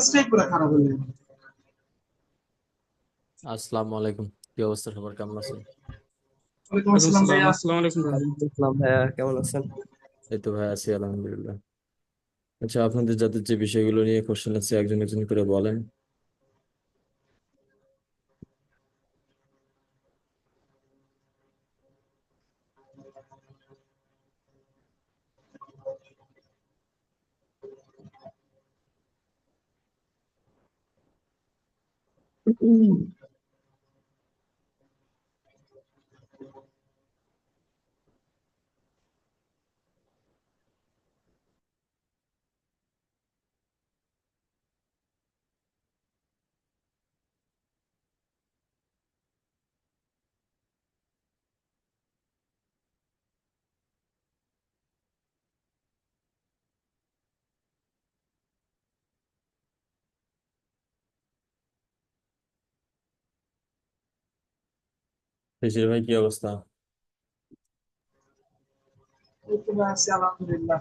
মেজাজটাই পুরো খারাপ হয়ে যাবে। আসসালামু আলাইকুম। কি অবস্থা সবার? কেমন আছেন? ওয়ালাইকুম আসসালাম ভাইয়া। আসসালামু আলাইকুম আসসালাম। ভাইয়া কেমন আছেন? এই তো ভাই আছি আলহামদুলিল্লাহ। আচ্ছা আপনাদের যাদের যে বিষয়গুলো নিয়ে কোশ্চেন আছে একজন একজন করে বলেন। 嗯。শিশির ভাই কি অবস্থা আলহামদুলিল্লাহ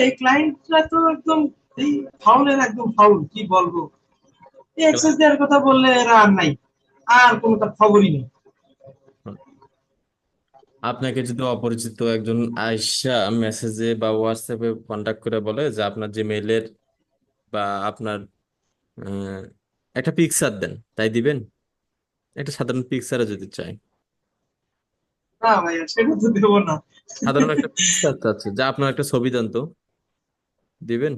এই ক্লায়েন্টরা তো একদম এই ফাউলের একদম ফাউল কি বলব এই অ্যাক্সেস দেওয়ার কথা বললে এরা আর নাই আর কোনো তার খবরই নেই আপনাকে যদি অপরিচিত একজন আইসা মেসেজে বা হোয়াটসঅ্যাপে কন্টাক্ট করে বলে যে আপনার যে মেইলের বা আপনার একটা পিকচার দেন তাই দিবেন? একটা সাধারণ পিকচারে যদি চাই। না ভাইয়া সেটা তো দেবো না। সাধারণ একটা পিকচার চাচ্ছে যা আপনার একটা ছবি দেন তো। দিবেন?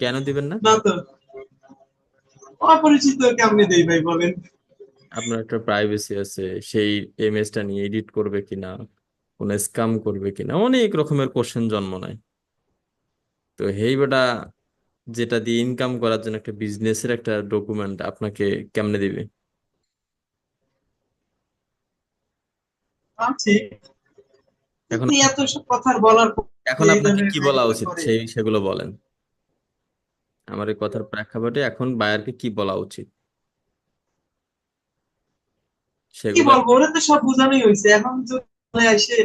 কেন দিবেন না? না তো। অপরিচিত কেমনে দেই ভাই বলেন। আপনার একটা প্রাইভেসি আছে সেই ইমেজটা নিয়ে এডিট করবে কিনা কোন স্ক্যাম করবে কিনা অনেক রকমের কোশ্চেন জন্ম নেয়। তো হেই বেটা যেটা দিয়ে ইনকাম করার জন্য একটা বিজনেসের একটা ডকুমেন্ট আপনাকে কেমনে দিবে? এখন এত সব কথার বলার এখন আপনাকে কি বলা উচিত? সেই সেগুলো বলেন। আমার এই কথার প্রেক্ষাপটে এখন বায়ারকে কি বলা উচিত? সেগুলো কি বলব? ওরা তো সব বোঝানোই হয়েছে। এখন যদি এসে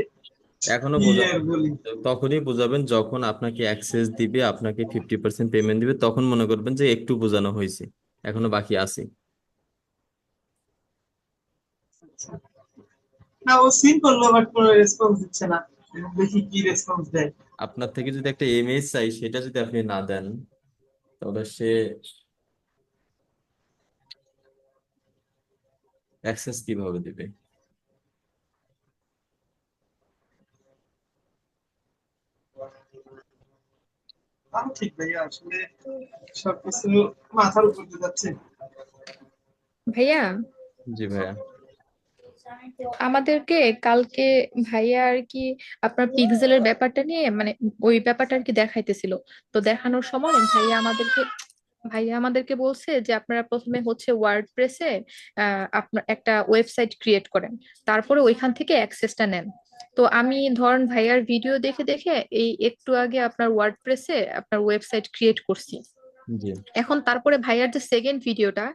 এখনও বলি। তখনই বোঝাবেন যখন আপনাকে অ্যাক্সেস দিবে আপনাকে ফিফটি পার্সেন্ট পেমেন্ট দিবে তখন মনে করবেন যে একটু বোঝানো হয়েছে। এখনও বাকি আছে। না ও সিন করল বাট কোনো রেসপন্স দিচ্ছে না। দেখি কি রেসপন্স দেয়। আপনার থেকে যদি একটা ইমেজ চাই সেটা যদি আপনি না দেন তাহলে সে অ্যাক্সেস কীভাবে দিবে? তাও ঠিক ভাইয়া আসলে সবকিছু মাথার উপর দিয়ে যাচ্ছে। ভাইয়া? জি ভাইয়া। আমাদেরকে কালকে ভাইয়া আর কি আপনার পিক্সেলের ব্যাপারটা নিয়ে মানে ওই ব্যাপারটা আর কি দেখাইতেছিল। তো দেখানোর সময় ভাইয়া আমাদেরকে ভাইয়া আমাদেরকে বলছে যে আপনারা প্রথমে হচ্ছে ওয়ার্ডপ্রেসে আহ আপনার একটা ওয়েবসাইট ক্রিয়েট করেন। তারপরে ওইখান থেকে অ্যাক্সেসটা নেন। তো আমি ধরেন ভাইয়ার ভিডিও দেখে দেখে এই একটু আগে আপনার ওয়ার্ডপ্রেসে আপনার ওয়েবসাইট ক্রিয়েট করছি। এখন তারপরে ভাইয়ার যে সেকেন্ড ভিডিওটা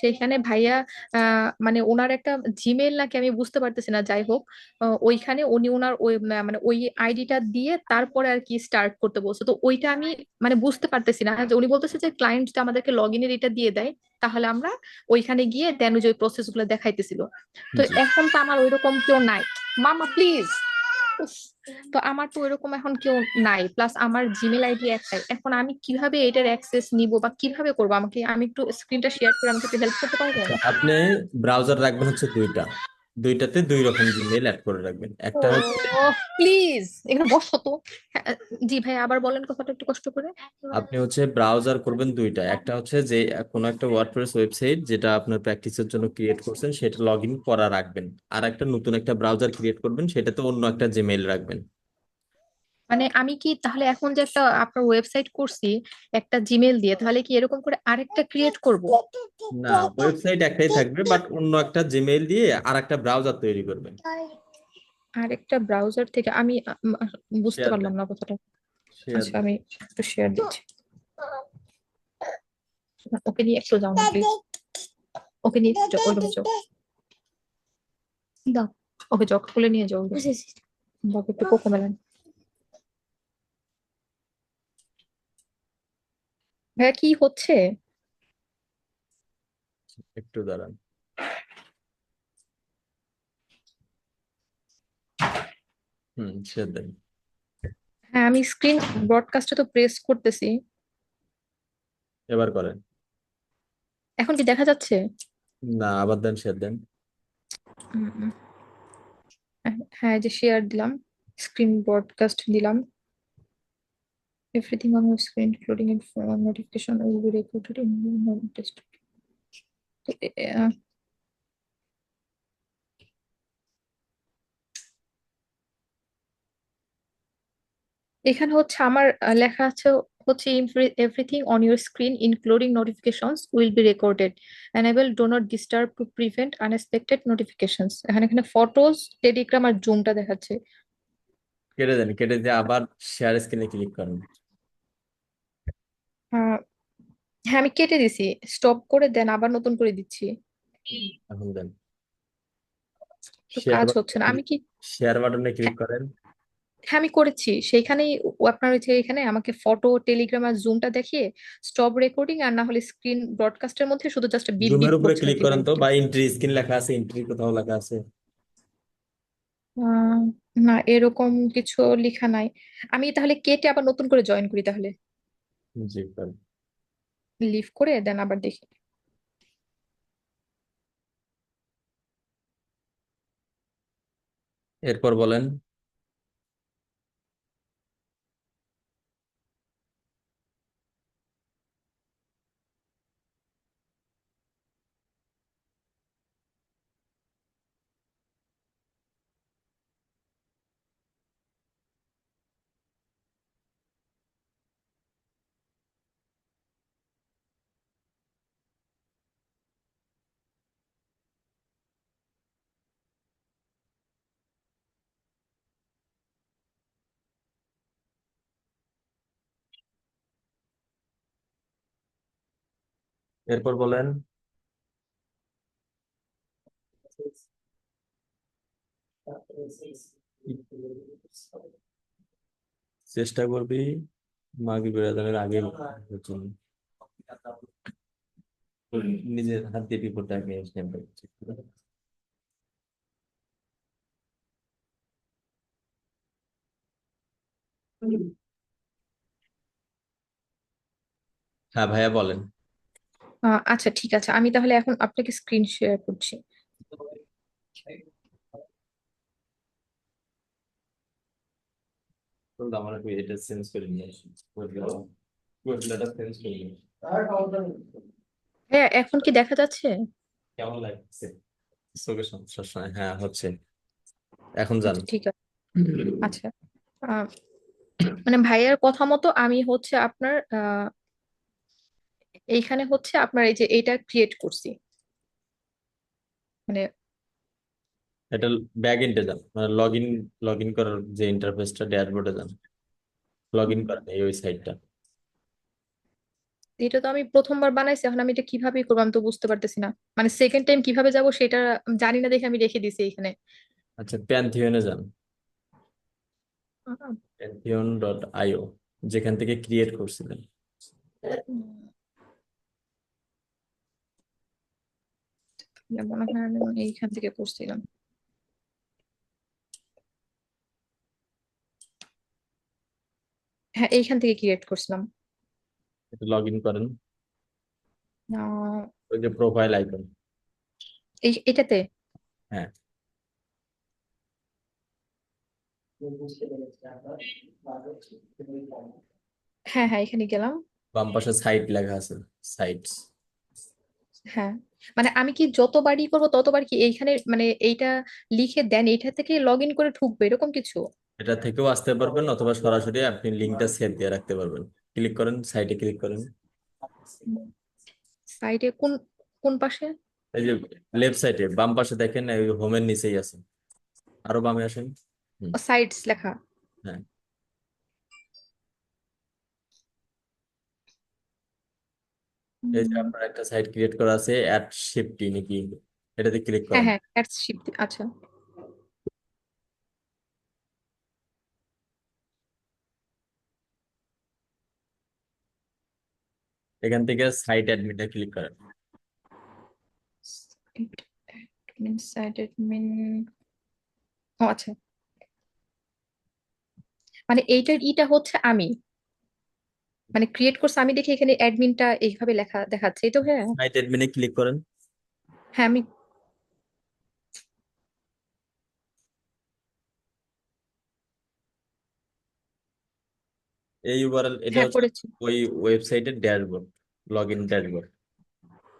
সেখানে ভাইয়া আহ, মানে ওনার একটা জিমেল নাকি আমি বুঝতে পারতেছি না যাই হোক ওইখানে উনি ওনার ওই মানে ওই আইডিটা দিয়ে তারপরে আর কি স্টার্ট করতে বলছে। তো ওইটা আমি মানে বুঝতে পারতেছি না যে উনি বলতেছে যে ক্লায়েন্ট আমাদেরকে লগ ইনের এটা দিয়ে দেয়। তাহলে আমরা ওইখানে গিয়ে দেন ওই প্রসেসগুলো দেখাইতেছিল। তো এখন তো আমার ওইরকম কেউ নাই। মামা প্লিজ তো আমার তো ওইরকম এখন কেউ নাই। প্লাস আমার জিমেল আইডি একটাই। এখন আমি কীভাবে এটার অ্যাক্সেস নিব বা কীভাবে করব? আমাকে আমি একটু স্ক্রিনটা শেয়ার করে আমাকে একটু হেল্প করতে পারবেন? আপনি ব্রাউজার রাখবেন হচ্ছে দুইটা। দুইটাতে দুই রকম জিমেল অ্যাড করে রাখবেন। একটা প্লিজ এখানে বসো তো। হ্যাঁ, জি ভাই আবার বলেন কথাটা একটু কষ্ট করে। আপনি হচ্ছে ব্রাউজার করবেন দুইটা। একটা হচ্ছে যে কোনো একটা ওয়ার্ডপ্রেস ওয়েবসাইট যেটা আপনার প্র্যাকটিসের জন্য ক্রিয়েট করছেন সেটা লগ ইন করা রাখবেন। আর একটা নতুন একটা ব্রাউজার ক্রিয়েট করবেন সেটাতে অন্য একটা জিমেইল রাখবেন। মানে আমি কি তাহলে এখন যে একটা আপনার ওয়েবসাইট করছি একটা জিমেল দিয়ে তাহলে কি এরকম করে আরেকটা ক্রিয়েট করব? না ওয়েবসাইট একটাই থাকবে বাট অন্য একটা জিমেইল দিয়ে আর একটা ব্রাউজার তৈরি করবেন আরেকটা ব্রাউজার থেকে আমি বুঝতে পারলাম না কথাটা। আচ্ছা আমি একটু শেয়ার দিচ্ছি। ওকে নিয়ে একটু যাও প্লিজ ওকে নিয়ে যাও রুমে যাও। দাও ওকে যাও খুলে নিয়ে যাও। বাবা একটু কোকো মেলান। ভাইয়া কি হচ্ছে? একটু দাঁড়ান। হুম সে হ্যাঁ আমি স্ক্রিন ব্রডকাস্টে তো প্রেস করতেছি। এবার করেন। এখন কি দেখা যাচ্ছে? না আবার দেন শেয়ার দেন। হ্যাঁ হ্যাঁ, যে শেয়ার দিলাম স্ক্রিন ব্রডকাস্ট দিলাম। Everything on your screen including notification will be recorded in test এখানে হচ্ছে আমার লেখা আছে হচ্ছে everything on your screen including notifications will be recorded enable do not disturb to prevent unexpected notifications এখানে এখানে ফটোস টেলিগ্রাম আর জুমটা দেখাচ্ছে। কেটে দেন, কেটে দিয়ে আবার শেয়ার স্ক্রিনে ক্লিক করেন। আহ, হ্যাঁ আমি কেটে দিছি। স্টপ করে দেন আবার নতুন করে দিচ্ছি। এখন দেন তো শেয়ার কাজ হচ্ছে না। আমি কি শেয়ার বাটনে ক্লিক করেন। হ্যাঁ আমি করেছি। সেইখানেই ও- আপনার হচ্ছে এখানে আমাকে ফটো টেলিগ্রাম আর জুমটা দেখিয়ে স্টপ রেকর্ডিং আর না হলে স্ক্রিন ব্রডকাস্টের মধ্যে শুধু জাস্ট বিপ জুমের বিপ উপরে করছে ক্লিক করেন তো? বা এন্ট্রি স্ক্রিন লেখা আছে এন্ট্রি কোথাও লেখা আছে? আহ, না এরকম কিছু লেখা নাই। আমি তাহলে কেটে আবার নতুন করে জয়েন করি তাহলে। জি করেন লিভ করে দেন আবার দেখি। এরপর বলেন। এরপর বলেন। চেষ্টা করবি মাগরিবের আজানের আগে নিজের হাত দিয়ে বিপদটা আগে হ্যাঁ ভাইয়া বলেন। আচ্ছা ঠিক আছে। আমি তাহলে এখন আপনাকে স্ক্রিন শেয়ার করছি। তো এটা চেঞ্জ করে নিয়ে আসি? কোডটা চেঞ্জ করে নিয়ে হ্যাঁ এখন কি দেখা যাচ্ছে? কেমন লাগছে? চোখের সমস্যার হ্যাঁ হচ্ছে। এখন জান। আচ্ছা, ঠিক আছে। আচ্ছা মানে ভাইয়ার কথা মতো আমি হচ্ছে আপনার আহ, এইখানে হচ্ছে আপনার এই যে এটা ক্রিয়েট করছি। মানে এটা ব্যাক এন্ডে যান মানে লগ ইন লগ ইন করার যে ইন্টারফেসটা ড্যাশবোর্ডে যান। লগ ইন করেন এই ওয়েবসাইটটা এটা তো আমি প্রথমবার বানাইছি এখন আমি এটা কীভাবে করব আমি তো বুঝতে পারতেছি না। মানে সেকেন্ড টাইম কীভাবে যাব সেটা জানি না দেখে আমি রেখে দিছি এখানে আচ্ছা প্যান্থিয়নে যান। প্যান্থিয়ন ডট আইও যেখান থেকে ক্রিয়েট করছিলেন। মনে হয় আমি এইখান থেকে করছিলাম হ্যাঁ এইখান থেকে ক্রিয়েট করছিলাম এটা লগ ইন করেন ওই যে প্রোফাইল আইকন এই এটাতে হ্যাঁ হ্যাঁ হ্যাঁ এখানে গেলাম বাম পাশে সাইট লেখা আছে সাইটস হ্যাঁ মানে আমি কি যতবারই করব ততবার কি এইখানে মানে এইটা লিখে দেন এইটা থেকে লগ ইন করে ঢুকবো এরকম কিছু? এটা থেকেও আসতে পারবেন অথবা সরাসরি আপনি লিঙ্কটা সেভ দিয়ে রাখতে পারবেন। ক্লিক করেন সাইটে ক্লিক করেন। সাইডে কোন কোন পাশে? এই যে লেফট সাইডে বাম পাশে দেখেন এই হোমের নিচেই আছে। আরও বামে আসেন। সাইটস লেখা। হ্যাঁ। এই যে আপনার একটা সাইট ক্রিয়েট করা আছে অ্যাড শিফটি নাকি? এটাতে ক্লিক হ্যাঁ করেন। হ্যাঁ অ্যাডস শিফট আচ্ছা। এখান থেকে সাইট অ্যাডমিটে ক্লিক করেন। Admin ও আচ্ছা। মানে এইটার ইটা হচ্ছে আমি। মানে ক্রিয়েট করছে আমি দেখি এখানে অ্যাডমিনটা এইভাবে লেখা দেখাচ্ছে। এই তো হ্যাঁ। সাইট অ্যাডমিনে ক্লিক করেন। হ্যাঁ আমি এই ইউআরএল এটা হ্যাঁ হচ্ছে করেছি। ওই ওয়েবসাইটের ড্যাশবোর্ড লগ ইন ড্যাশবোর্ড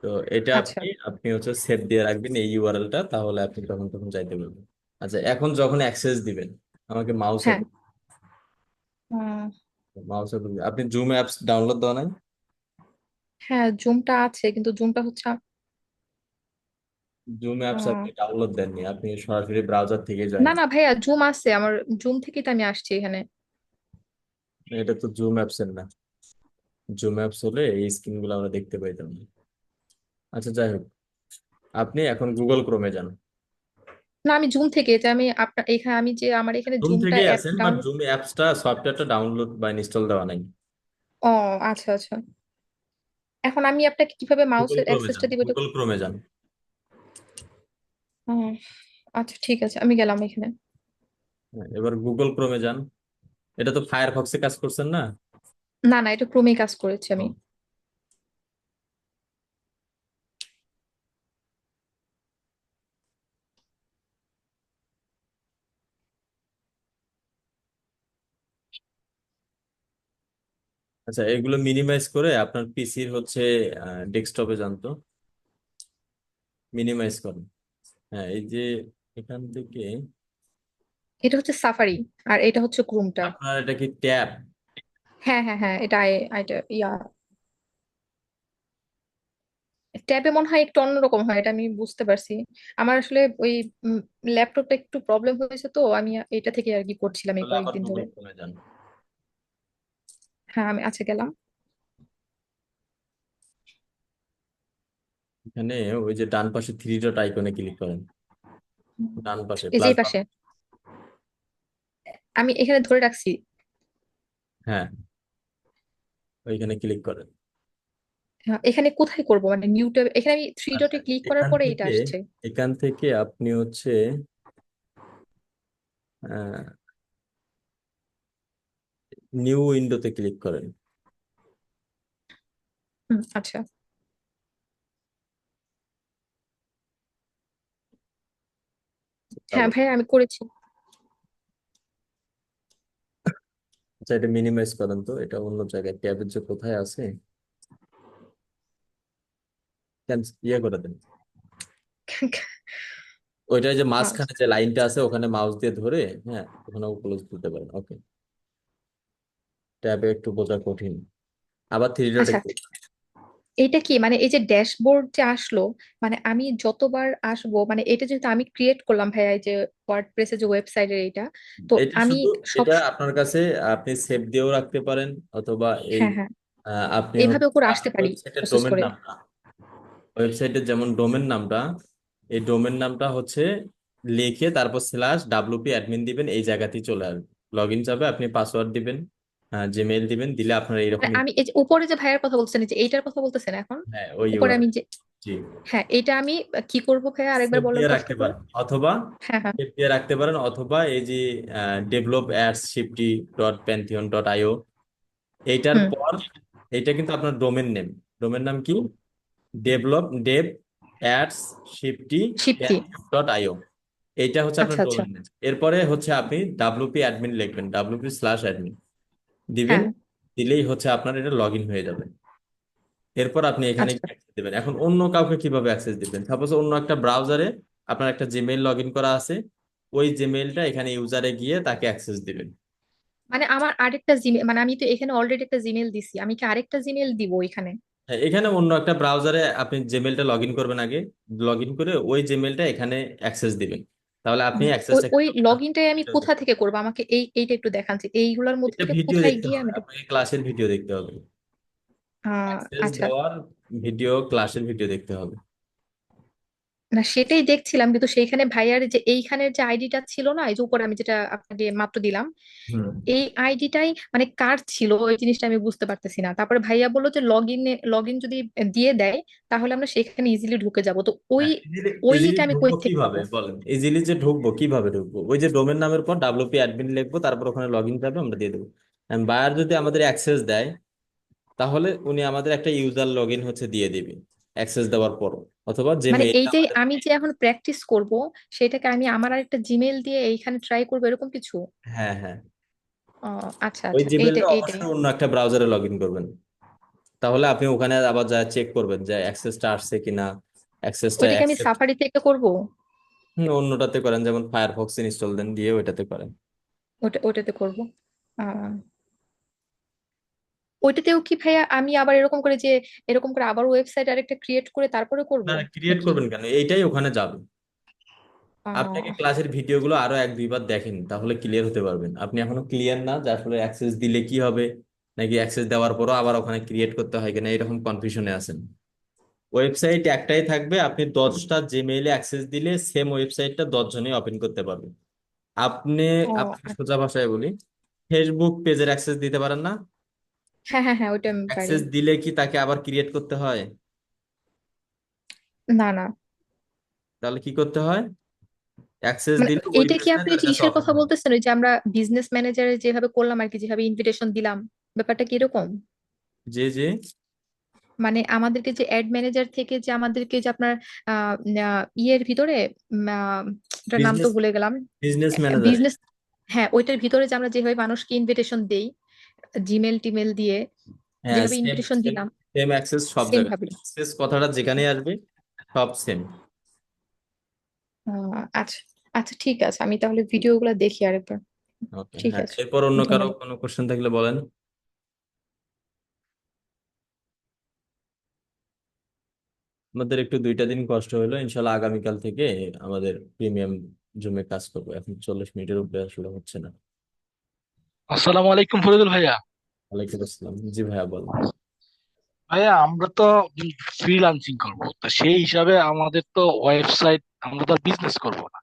তো এটা আচ্ছা। আপনি আপনি হচ্ছে সেভ দিয়ে রাখবেন এই ইউআরএলটা তাহলে আপনি তখন তখন যাইতে পারবেন। আচ্ছা এখন যখন অ্যাক্সেস দিবেন আমাকে মাউস হ্যাঁ। মাউস আপনি জুম অ্যাপস ডাউনলোড দেওয়া নাই? হ্যাঁ জুমটা আছে কিন্তু জুমটা হচ্ছে জুম অ্যাপস আপনি ডাউনলোড দেননি আপনি সরাসরি ব্রাউজার থেকে না জয়েন না ভাইয়া জুম আছে আমার জুম থেকেই তো আমি আসছি এখানে। এটা তো জুম অ্যাপস এর না। জুম অ্যাপস হলে এই স্ক্রিনগুলো আমরা দেখতে পাইতাম। না আচ্ছা যাই হোক। আপনি এখন গুগল ক্রোমে যান। না আমি জুম থেকে যে আমি আপনার এখানে আমি যে আমার এখানে জুম জুমটা থেকেই অ্যাপ আছেন বাট ডাউনলোড জুম অ্যাপসটা সফটওয়্যারটা ডাউনলোড বা ইনস্টল দেওয়া নাই। ও আচ্ছা আচ্ছা। এখন আমি আপনাকে কীভাবে গুগল মাউসের ক্রোমে অ্যাক্সেসটা যান দিব এটা? গুগল ক্রোমে যান। হুম, আচ্ছা ঠিক আছে আমি গেলাম এখানে। হ্যাঁ, এবার গুগল ক্রোমে যান। এটা তো ফায়ারফক্সে কাজ করছেন না? না না এটা ক্রোমে কাজ করেছি আমি। আচ্ছা এগুলো মিনিমাইজ করে আপনার পিসির হচ্ছে ডেস্কটপে যান তো মিনিমাইজ করেন হ্যাঁ এই যে এখান থেকে এটা হচ্ছে সাফারি আর এটা হচ্ছে ক্রোমটা আপনার এটা কি ট্যাব হ্যাঁ হ্যাঁ হ্যাঁ এটা এটা ইয়া। ট্যাবে মনে হয় একটু অন্যরকম হয় এটা আমি বুঝতে পারছি। আমার আসলে ওই ল্যাপটপটা একটু প্রবলেম হয়েছে তো আমি এটা থেকে আর কি করছিলাম এই কয়েকদিন ধরে। হ্যাঁ আমি আচ্ছা গেলাম। এখানে ওই যে ডান পাশে থ্রি ডট আইকনে ক্লিক করেন। ডান পাশে এই যে এই পাশে। আমি এখানে ধরে রাখছি। হ্যাঁ। ওইখানে ক্লিক করেন। হ্যাঁ, এখানে কোথায় করব? মানে নিউ ট্যাব এখানে আমি থ্রি ডটে ক্লিক করার পরে এটা আসছে। এখান থেকে আপনি হচ্ছে নিউ উইন্ডোতে ক্লিক করেন। আচ্ছা। হ্যাঁ ভাইয়া আমি করেছি। আচ্ছা এটা মিনিমাইজ করেন তো এটা অন্য জায়গায় ট্যাবের যে কোথায় আছে ইয়ে করে দেন। ওইটা যে মাঝখানে যে লাইনটা আছে ওখানে মাউস দিয়ে ধরে হ্যাঁ ওখানে ক্লোজ করতে পারেন ওকে ট্যাবে একটু বোঝা কঠিন। আবার থ্রি ডটে আচ্ছা। এটা কি? মানে এই যে ড্যাশবোর্ড যে আসলো মানে আমি যতবার আসব মানে এটা যেহেতু আমি ক্রিয়েট করলাম ভাইয়া এই যে ওয়ার্ডপ্রেসের যে ওয়েবসাইটের এটা তো এটা আমি শুধু সব এটা আপনার কাছে আপনি সেভ দিয়েও রাখতে পারেন অথবা এই হ্যাঁ হ্যাঁ। আহ, আপনি এইভাবে করে আসতে পারি ওয়েবসাইটের প্রসেস ডোমেন করে। নামটা ওয়েবসাইটের যেমন ডোমেন নামটা এই ডোমেন নামটা হচ্ছে লিখে তারপর স্ল্যাশ ডাব্লিউপি অ্যাডমিন দিবেন এই জায়গাতেই চলে আসবে। লগ ইন যাবে আপনি পাসওয়ার্ড দিবেন। জিমেইল দিবেন দিলে আপনার মানে এইরকম আমি এই যে উপরে যে ভাইয়ার কথা বলছেন যে এইটার কথা বলতেছেন এখন হ্যাঁ ওই উপরে আমি যে জি। হ্যাঁ এটা আমি কি করব ভাইয়া? আরেকবার বলেন রাখতে পারেন অথবা হ্যাঁ হ্যাঁ। দিয়ে রাখতে পারেন অথবা এই যে develop ads shifty dot Pantheon dot IO এইটার পর এটা কিন্তু আপনার ডোমেন নেম ডোমেন নাম কি? Develop dev ads shifty dot IO এইটা হচ্ছে আপনার আচ্ছা আচ্ছা। ডোমেন নেম এরপরে হচ্ছে আপনি ডাব্লিউপি অ্যাডমিন লিখবেন ডাব্লিউপি স্ল্যাশ অ্যাডমিন দিবেন হ্যাঁ। দিলেই হচ্ছে আপনার এটা লগ ইন হয়ে যাবে। এরপর আপনি এখানে আচ্ছা। অ্যাক্সেস দিবেন। এখন অন্য কাউকে কীভাবে অ্যাক্সেস দিবেন? সাপোজ অন্য একটা ব্রাউজারে আপনার একটা জিমেইল লগ ইন করা আছে ওই জিমেইলটা এখানে ইউজারে গিয়ে তাকে অ্যাক্সেস দিবেন। মানে আমার আরেকটা জিমেল মানে আমি তো এখানে অলরেডি একটা জিমেল দিছি আমি কি আরেকটা জিমেল দিব এখানে? হ্যাঁ, এখানে অন্য একটা ব্রাউজারে আপনি জিমেইলটা লগ ইন করবেন আগে। লগ ইন করে ওই জিমেইলটা এখানে অ্যাক্সেস দিবেন। তাহলে আপনি অ্যাক্সেস ওই অ্যাক্সেসটা ওই লগ ইনটাই আমি কোথা থেকে করব? আমাকে এই এইটা একটু দেখান যে এইগুলোর মধ্যে থেকে ভিডিও কোথায় দেখতে গিয়ে হবে। আমি এটা- আপনাকে ক্লাসের ভিডিও দেখতে হবে। আহ, অ্যাক্সেস আচ্ছা। দেওয়ার ভিডিও ক্লাসের ভিডিও দেখতে হবে। না সেটাই দেখছিলাম। কিন্তু সেইখানে ভাইয়ার যে এইখানের যে আইডিটা ছিল না এই যে উপরে আমি যেটা আপনাকে মাত্র দিলাম এই আইডিটাই মানে কার ছিল ওই জিনিসটা আমি বুঝতে পারতেছি না। তারপরে ভাইয়া বলল যে লগ ইন লগ ইন যদি দিয়ে দেয় তাহলে আমরা সেখানে ইজিলি ঢুকে যাব। তো ওই ইজিলি ওইটা আমি কই থেকে কীভাবে? বলেন ইজিলি যে ঢুকবো কীভাবে ঢুকবো? ওই যে ডোমেন নামের পর ডাব্লিউপি অ্যাডমিন লিখব তারপর ওখানে লগ ইন পাবে আমরা দিয়ে দেবো। বায়ার যদি আমাদের অ্যাক্সেস দেয় তাহলে উনি আমাদের একটা ইউজার লগ ইন হচ্ছে দিয়ে দিবে। অ্যাক্সেস দেওয়ার পর অথবা যে মানে মেইল এই যে আমি যে এখন প্র্যাকটিস করব সেটাকে আমি আমার আরেকটা জিমেল দিয়ে এইখানে ট্রাই করব এরকম কিছু? হ্যাঁ হ্যাঁ। ও আচ্ছা ওই আচ্ছা জিমেলটা এইটা অবশ্যই অন্য একটা ব্রাউজারে লগ ইন করবেন। তাহলে আপনি ওখানে আবার যা চেক করবেন যে অ্যাক্সেসটা আসছে কিনা অ্যাক্সেসটা ওইটাকে আমি সাফারি থেকে করব? অন্যটাতে করেন যেমন ফায়ারফক্স ইনস্টল দেন দিয়ে ওইটাতে করেন। ওটা ওটাতে করব। ওইটাতেও কি ভাইয়া আমি আবার এরকম করে যে এরকম করে আবার ওয়েবসাইট আরেকটা ক্রিয়েট করে তারপরে করব? না ক্রিয়েট করবেন কেন? এইটাই ওখানে যাবে। আপনাকে ক্লাসের ভিডিওগুলো আরও এক দুইবার দেখেন তাহলে ক্লিয়ার হতে পারবেন। আপনি এখনও ক্লিয়ার না যার ফলে অ্যাক্সেস দিলে কি হবে নাকি অ্যাক্সেস দেওয়ার পরও আবার ওখানে ক্রিয়েট করতে হয় কিনা এরকম কনফিউশনে আছেন। ওয়েবসাইট একটাই থাকবে আপনি দশটা জিমেইলে অ্যাক্সেস দিলে সেম ওয়েবসাইটটা দশ জনই ওপেন করতে পারবে আপনি আচ্ছা। সোজা ভাষায় বলি ফেসবুক পেজের অ্যাক্সেস দিতে পারেন না হ্যাঁ হ্যাঁ হ্যাঁ ওইটা আমি পারি। অ্যাক্সেস দিলে কি তাকে আবার ক্রিয়েট করতে হয়? না না। তাহলে কি করতে হয়? অ্যাক্সেস মানে দিলে ওই এইটা কি আপনি কাছে ইসের কথা বলতেছেন? ওই যে আমরা বিজনেস ম্যানেজারে যেভাবে করলাম আর কি যেভাবে ইনভিটেশন দিলাম ব্যাপারটা কি এরকম? যে যে। মানে আমাদেরকে যে অ্যাড ম্যানেজার থেকে যে আমাদেরকে যে আপনার আহ আহ, ইয়ের ভিতরে উম, আহ, ওটার নাম তো বিজনেস ভুলে গেলাম। বিজনেস ম্যানেজারে বিজনেস হ্যাঁ ওইটার ভিতরে যে আমরা যেভাবে মানুষকে ইনভিটেশন দেই জিমেল টিমেল দিয়ে হ্যাঁ যেভাবে ইনভিটেশন দিলাম সেম অ্যাক্সেস সব জায়গায়। অ্যাক্সেস কথাটা যেখানেই আসবে সব সেম আচ্ছা আচ্ছা ঠিক আছে আমি তাহলে ভিডিওগুলো দেখি আরেকবার। ওকে ঠিক হ্যাঁ আছে এরপর অন্য কারও কোনো কোশ্চেন থাকলে বলেন। আমাদের একটু দুইটা দিন কষ্ট হলো ইনশাল্লাহ আগামীকাল থেকে আমাদের প্রিমিয়াম জুমে কাজ করব। এখন চল্লিশ মিনিটের উপরে আসলে হচ্ছে না। আসসালামু আলাইকুম ফরিদুল ভাইয়া। ওয়ালাইকুম আসসালাম। জি ভাইয়া বল ভাইয়া আমরা তো ফ্রিল্যান্সিং করব। তো সেই হিসাবে আমাদের তো ওয়েবসাইট আমরা তো বিজনেস করব না।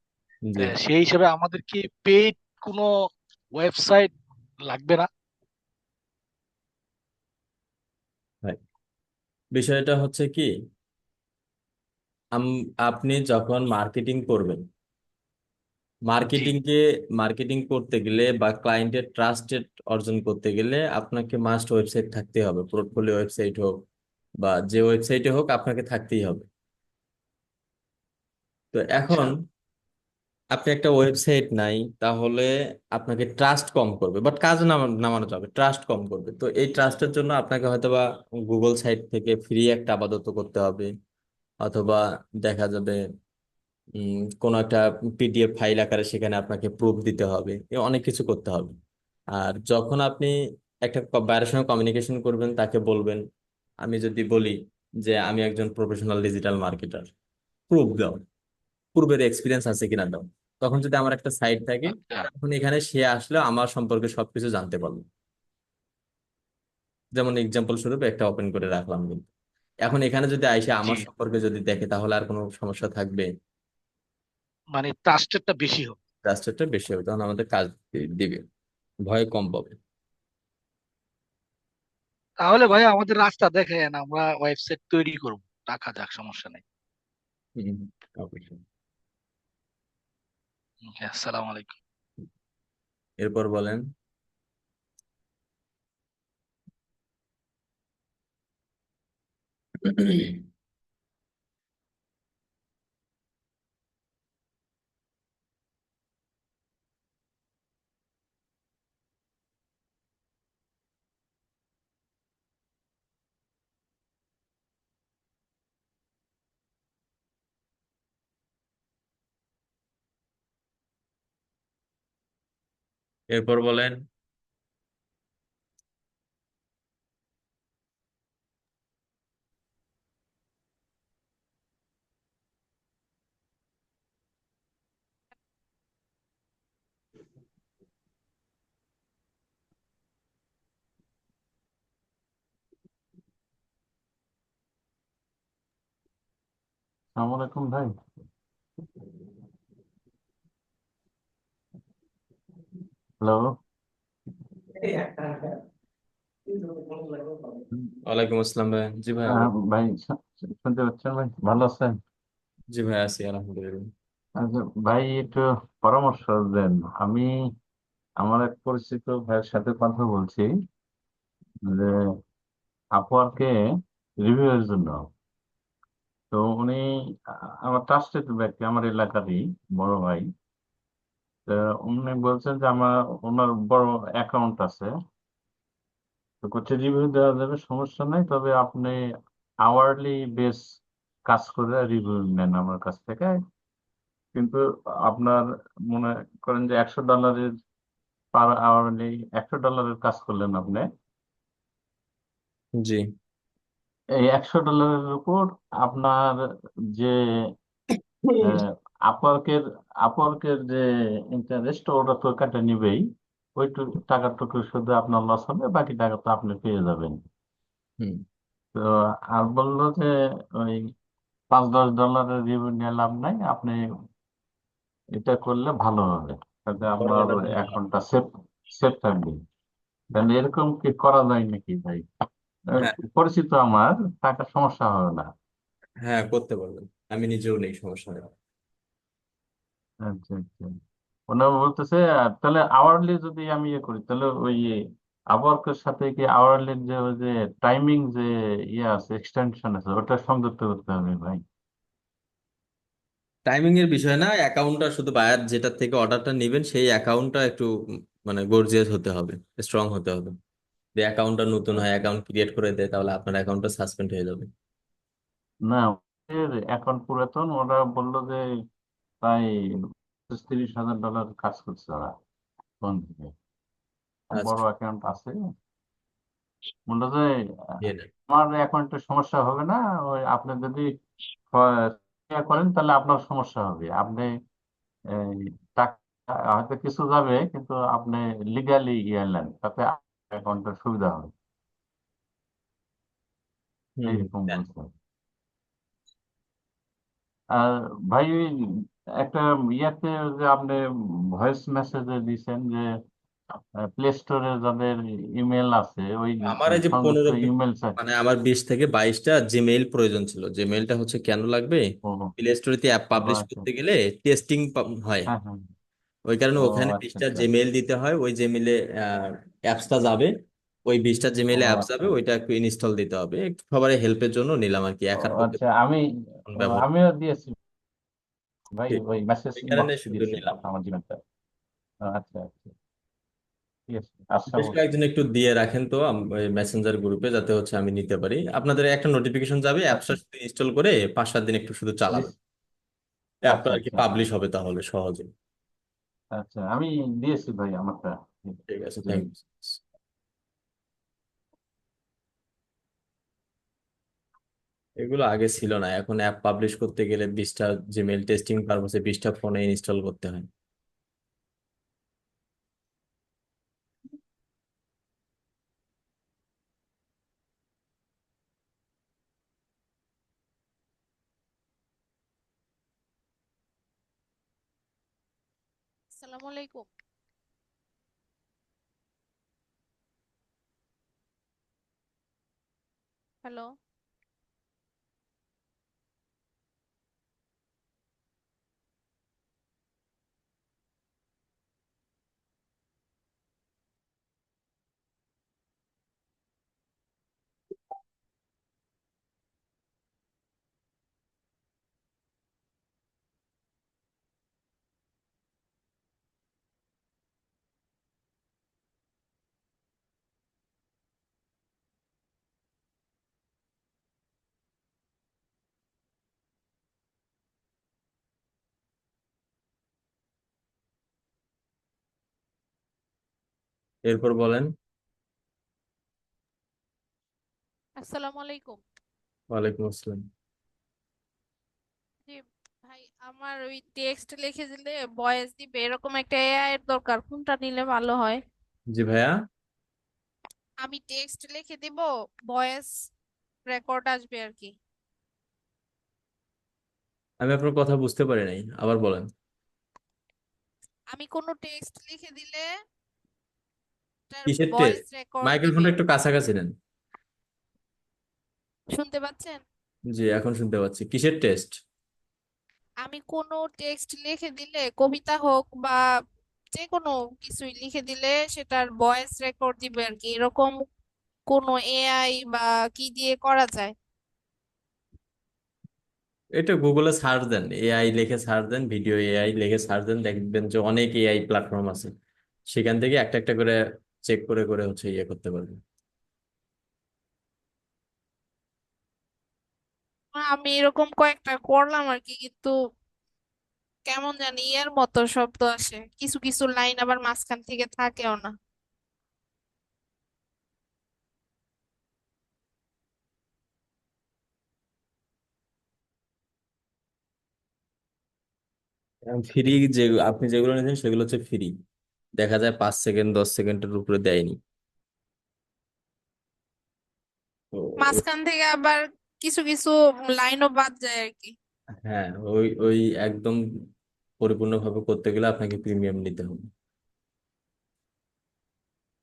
সেই হিসাবে আমাদের কি পেইড কোনো ওয়েবসাইট লাগবে না? ভাই বিষয়টা হচ্ছে কি আপনি যখন মার্কেটিং করবেন মার্কেটিং কে মার্কেটিং করতে গেলে বা ক্লায়েন্টের ট্রাস্টেড অর্জন করতে গেলে আপনাকে মাস্ট ওয়েবসাইট থাকতে হবে। পোর্টফোলিও ওয়েবসাইট হোক বা যে ওয়েবসাইটে হোক আপনাকে থাকতেই হবে। তো আচ্ছা। এখন আপনি একটা ওয়েবসাইট নাই তাহলে আপনাকে ট্রাস্ট কম করবে। বাট কাজ নামা- নামানো যাবে ট্রাস্ট কম করবে। তো এই ট্রাস্টের জন্য আপনাকে হয়তোবা গুগল সাইট থেকে ফ্রি একটা আপাতত করতে হবে। অথবা দেখা যাবে কোনো একটা পিডিএফ ফাইল আকারে সেখানে আপনাকে প্রুফ দিতে হবে। অনেক কিছু করতে হবে। আর যখন আপনি একটা বাইরের সঙ্গে কমিউনিকেশন করবেন তাকে বলবেন আমি যদি বলি যে আমি একজন প্রফেশনাল ডিজিটাল মার্কেটার প্রুফ দাও। পূর্বের এক্সপিরিয়েন্স আছে কিনা দাও। তখন যদি আমার একটা সাইট থাকে আচ্ছা। তখন এখানে সে আসলে আমার সম্পর্কে সবকিছু জানতে পারবে। যেমন এক্সাম্পল স্বরূপ একটা ওপেন করে রাখলাম কিন্তু। এখন এখানে যদি আইসে আমার সম্পর্কে যদি দেখে তাহলে আর কোনো সমস্যা থাকবে? মানে ট্রাস্টেডটা বেশি হবে। ট্রাস্টেডটা বেশি হবে তখন আমাদের কাজ দিবে। ভয় কম পাবে। তাহলে ভাই আমাদের রাস্তা দেখেন আমরা ওয়েবসাইট তৈরি করব। রাখা যাক সমস্যা নেই। হুম, আসসালামু আলাইকুম। এরপর বলেন। এরপর বলেন আসসালামু আলাইকুম ভাই। হ্যালো ওয়ালাইকুম আসসালাম ভাই। জি ভাই হ্যাঁ, ভাই শু- শুনতে পাচ্ছেন ভাই? ভালো আছেন? জি ভাই আছি আলহামদুলিল্লাহ। আচ্ছা ভাই একটু পরামর্শ দেন। আমি আমার এক পরিচিত ভাইয়ের সাথে কথা বলছি যে আপওয়ার্কে রিভিউয়ের জন্য। তো উনি আ- আমার ট্রাস্টেড ব্যক্তি আমার এলাকারই বড় ভাই। তো উনি বলছেন যে আমার ওনার বড় অ্যাকাউন্ট আছে। তো করছে রিভিউ দেওয়া যাবে সমস্যা নাই তবে আপনি আওয়ারলি বেস কাজ করে রিভিউ নেন আমার কাছ থেকে। কিন্তু আপনার মনে করেন যে একশো ডলারের পার আওয়ারলি একশো ডলারের কাজ করলেন আপনি। জি। এই একশো ডলারের উপর আপনার যে আপওয়ার্কের আপওয়ার্কের যে ইন্টারেস্ট ওটা তো কাটা নিবেই। ওই টাকাটুকু শুধু আপনার লস হবে বাকি টাকা তো আপনি পেয়ে যাবেন। হুম। তো আর বলল যে ওই পাঁচ দশ ডলারের রিভিউ নিয়ে লাভ নাই আপনি এটা করলে ভালো হবে। তাতে আপনার অ্যাকাউন্টটা সেফ সেফ থাকবে। তাহলে এরকম কি করা যায় নাকি ভাই? হ্যাঁ। পরিচিত আমার টাকার সমস্যা হবে না। হ্যাঁ করতে পারবেন। আমি নিজেও নেই সমস্যা নেই। আচ্ছা আচ্ছা। ওনারা বলতেছে তাহলে আওয়ারলি যদি আমি ইয়ে করি তাহলে ওই আপওয়ার্কের সাথে কি আওয়ারলি যে ওই যে টাইমিং যে ইয়ে আছে এক্সটেনশন আছে ওটা সংযুক্ত করতে হবে ভাই? টাইমিং এর বিষয় না অ্যাকাউন্টটা শুধু বায়ার যেটা থেকে অর্ডারটা নেবেন সেই অ্যাকাউন্টটা একটু মানে গর্জিয়াস হতে হবে স্ট্রং হতে হবে। যে অ্যাকাউন্টটা নতুন হয় অ্যাকাউন্ট ক্রিয়েট করে দেয় তাহলে আপনার অ্যাকাউন্টটা সাসপেন্ড হয়ে যাবে। না ওদের অ্যাকাউন্ট পুরাতন ওরা বলল যে প্রায় তিরিশ হাজার ডলার কাজ করছে ওরা ফোন থেকে। আচ্ছা। বড় অ্যাকাউন্ট আছে। আমার সমস্যা হবে না ওই আপনি যদি করেন তাহলে আপনার সমস্যা হবে। আপনি টাকা হয়তো কিছু যাবে কিন্তু আপনি লিগালি ইয়ে নেন তাতে অ্যাকাউন্টের সুবিধা হবে। এইরকম বলছে। আর ভাই একটা ইয়াতে যে আপনি ভয়েস মেসেজে দিয়েছেন যে প্লে স্টোরে যাদের ইমেল আছে ওই আমার এই যে পনেরো ইমেল মানে আমার বিশ থেকে বাইশটা জিমেইল প্রয়োজন ছিল। জিমেইলটা হচ্ছে কেন লাগবে? প্লে স্টোরেতে অ্যাপ পাবলিশ আচ্ছা। করতে গেলে টেস্টিং হয়। হ্যাঁ হ্যাঁ। ওই কারণে ওখানে আচ্ছা বিশটা আচ্ছা। জিমেইল দিতে হয়। ওই জিমেইলে অ্যাপসটা যাবে। ওই বিশটা জিমেইলে অ্যাপস আচ্ছা যাবে ওইটা একটু ইনস্টল দিতে হবে। একটু সবার হেল্পের জন্য নিলাম আর কি ও একার আচ্ছা আমি আমিও দিয়েছি। ভাই ওই মেসেজ ইনবক্সে আমার জিমেলটা আচ্ছা আচ্ছা ঠিক আছে বেশ কয়েকজন একটু দিয়ে রাখেন তো মেসেঞ্জার গ্রুপে যাতে হচ্ছে আমি নিতে পারি। আপনাদের একটা নোটিফিকেশন যাবে অ্যাপসটা আচ্ছা শুধু ইনস্টল করে পাঁচ সাত দিন একটু শুধু চালাবেন। অ্যাপটা আচ্ছা আর কি আচ্ছা পাবলিশ হবে তাহলে সহজে। আচ্ছা আমি দিয়েছি ভাই আমারটা। ঠিক আছে থ্যাংক ইউ এগুলো আগে ছিল না। এখন অ্যাপ পাবলিশ করতে গেলে বিশটা জিমেল টেস্টিং পারপাসে বিশটা ফোনে ইনস্টল করতে হয়। আসসালামু আলাইকুম। হ্যালো এরপর বলেন। আসসালামু আলাইকুম। ওয়ালাইকুম আসসালাম। জি ভাই আমার ওই টেক্সট লিখে দিলে ভয়েস দিবে এরকম একটা এআই এর দরকার কোনটা নিলে ভালো হয়? জি ভাইয়া। আমি টেক্সট লিখে দিব ভয়েস রেকর্ড আসবে আর কি। আমি আপনার কথা বুঝতে পারি নাই আবার বলেন। আমি কোনো টেক্সট লিখে দিলে কিসের ভয়েস রেকর্ড মাইক্রোফোনটা একটু কাছাকাছি নেন। শুনতে পাচ্ছেন? জি এখন শুনতে পাচ্ছি। কিসের টেস্ট আমি কোনো টেক্সট লিখে দিলে কবিতা হোক বা যে কোনো কিছুই লিখে দিলে সেটার ভয়েস রেকর্ড দিবে আর কি। এরকম কোনো এআই বা কি দিয়ে করা যায়? এটা গুগলে সার্চ দেন। এআই লিখে সার্চ দেন ভিডিও এআই লিখে সার্চ দেন দেখবেন যে অনেক এআই প্ল্যাটফর্ম আছে। সেখান থেকে একটা একটা করে চেক করে করে হচ্ছে ইয়ে করতে পারবেন আমি এরকম কয়েকটা করলাম আর কি কিন্তু কেমন জানি এর মতো শব্দ আসে। কিছু কিছু লাইন আবার মাঝখান থেকে থাকেও না। ফ্রি যে আপনি যেগুলো নিয়েছেন সেগুলো হচ্ছে ফ্রি। দেখা যায় পাঁচ সেকেন্ড দশ সেকেন্ডের উপরে দেয়নি। তো মাঝখান থেকে আবার কিছু কিছু লাইনও বাদ যায় আর কি। হ্যাঁ ওই ওই একদম পরিপূর্ণভাবে করতে গেলে আপনাকে প্রিমিয়াম নিতে হবে।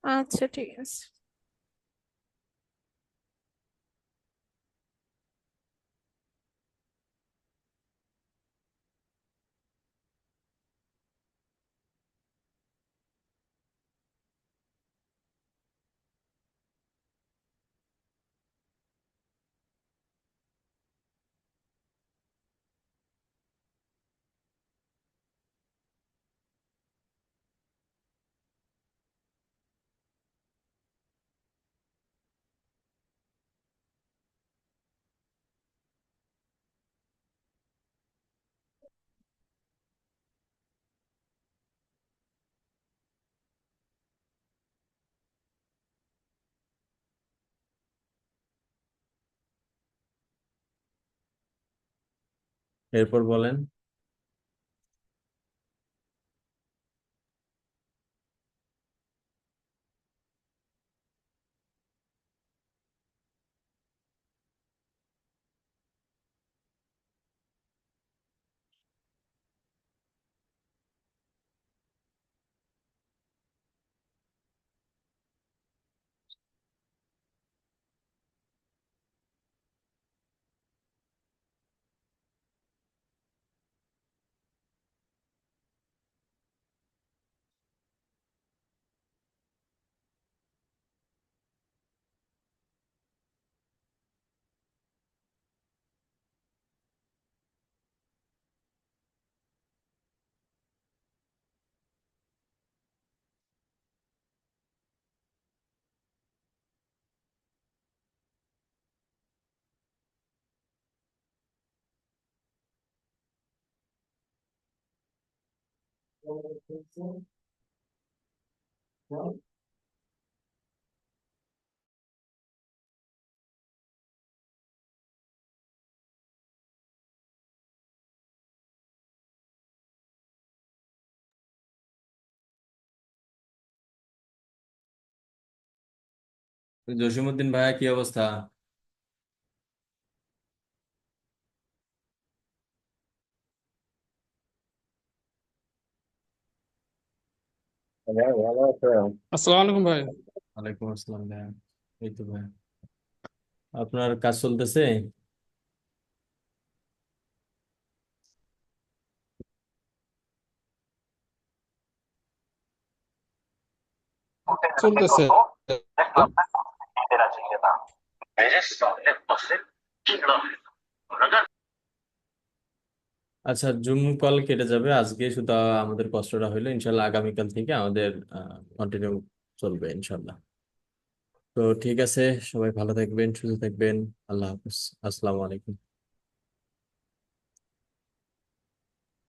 আচ্ছা ঠিক আছে। এরপর বলেন জসিমউদ্দিন ভাইয়া কি অবস্থা আসসালামু আলাইকুম ভাই। ওয়ালাইকুম আসসালাম ভাইয়া এই তো ভাইয়া আপনার কাজ চলতেছে? চলতেছে। আচ্ছা জুম কল কেটে যাবে। আজকে শুধু আমাদের কষ্টটা হইল। ইনশাল্লাহ আগামীকাল থেকে আমাদের কন্টিনিউ চলবে ইনশাল্লাহ। তো ঠিক আছে, সবাই ভালো থাকবেন, সুস্থ থাকবেন। আল্লাহ হাফিজ। আসসালামু আলাইকুম।